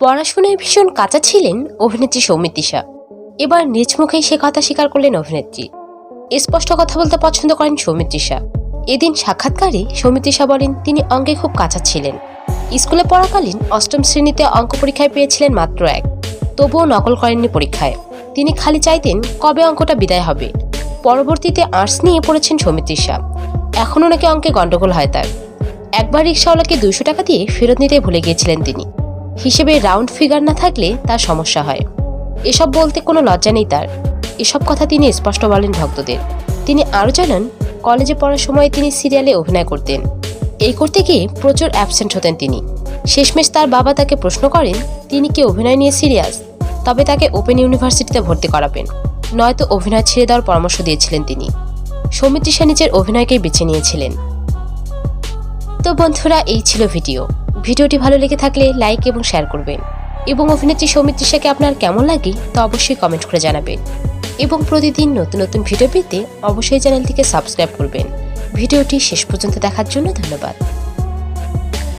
পড়াশোনায় ভীষণ কাঁচা ছিলেন অভিনেত্রী সৌমিত্রিষা এবার নিজ মুখেই সে কথা স্বীকার করলেন অভিনেত্রী। স্পষ্ট কথা বলতে পছন্দ করেন সৌমিত্রিষা এদিন সাক্ষাৎকারে সৌমিত্রিষা বলেন, তিনি অঙ্কে খুব কাঁচা ছিলেন। স্কুলে পড়াকালীন অষ্টম শ্রেণীতে অঙ্ক পরীক্ষায় পেয়েছিলেন মাত্র এক। তবুও নকল করেননি পরীক্ষায়। তিনি খালি চাইতেন কবে অঙ্কটা বিদায় হবে। পরবর্তীতে আর্টস নিয়ে পড়েছেন সৌমিত্রিষা এখনও নাকি অঙ্কে গন্ডগোল হয় তার। একবার রিক্সাওয়ালাকে দুইশো টাকা দিয়ে ফেরত নিতে ভুলে গিয়েছিলেন তিনি। হিসেবে রাউন্ড ফিগার না থাকলে তার সমস্যা হয়। এসব বলতে কোনো লজ্জা নেই তার। এসব কথা তিনি স্পষ্ট বলেন ভক্তদের। তিনি আরও জানান, কলেজে পড়ার সময় তিনি সিরিয়ালে অভিনয় করতেন। এই করতে গিয়ে প্রচুর অ্যাবসেন্ট হতেন তিনি। শেষমেশ তার বাবা তাকে প্রশ্ন করেন, তিনি কি অভিনয় নিয়ে সিরিয়াস? তবে তাকে ওপেন ইউনিভার্সিটিতে ভর্তি করাবেন। নয়তো অভিনয় ছেড়ে দেওয়ার পরামর্শ দিয়েছিলেন তিনি। সৌমিত্রিষা নিজের অভিনয়কেই বেছে নিয়েছিলেন। তো বন্ধুরা, এই ছিল ভিডিও। ভিডিওটি ভালো লেগে থাকলে লাইক এবং শেয়ার করবেন। এবং অভিনেত্রী সৌমিত্রিষাকে আপনার কেমন লাগে তা অবশ্যই কমেন্ট করে জানাবেন। এবং প্রতিদিন নতুন নতুন ভিডিও পেতে অবশ্যই চ্যানেলটিকে সাবস্ক্রাইব করবেন। ভিডিওটি শেষ পর্যন্ত দেখার জন্য ধন্যবাদ।